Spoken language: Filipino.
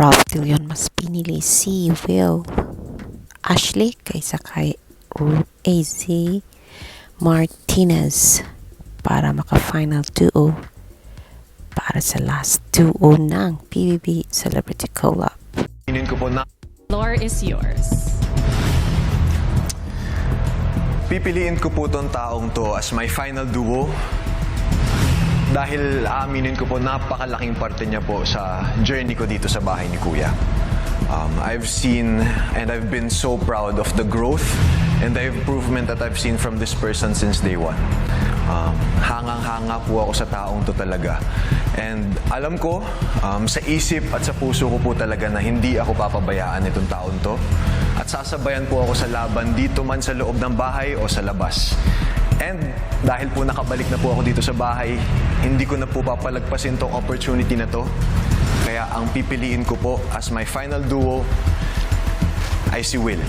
Ralph De Leon mas pinili si Will Ashley kaysa kay AZ Martinez para maka-final duo para sa last duo ng PBB Celebrity Collab. Inin ko po na Floor is yours. pipiliin ko po tong taong to as my final duo dahil aaminin ko po napakalaking parte niya po sa journey ko dito sa bahay ni Kuya. Um, I've seen and I've been so proud of the growth and the improvement that I've seen from this person since day one. Um, hangang-hanga po ako sa taong to talaga. And alam ko, um, sa isip at sa puso ko po talaga na hindi ako papabayaan itong taon to. At sasabayan po ako sa laban dito man sa loob ng bahay o sa labas. And dahil po nakabalik na po ako dito sa bahay, hindi ko na po papalagpasin tong opportunity na to. Kaya ang pipiliin ko po as my final duo ay si Will.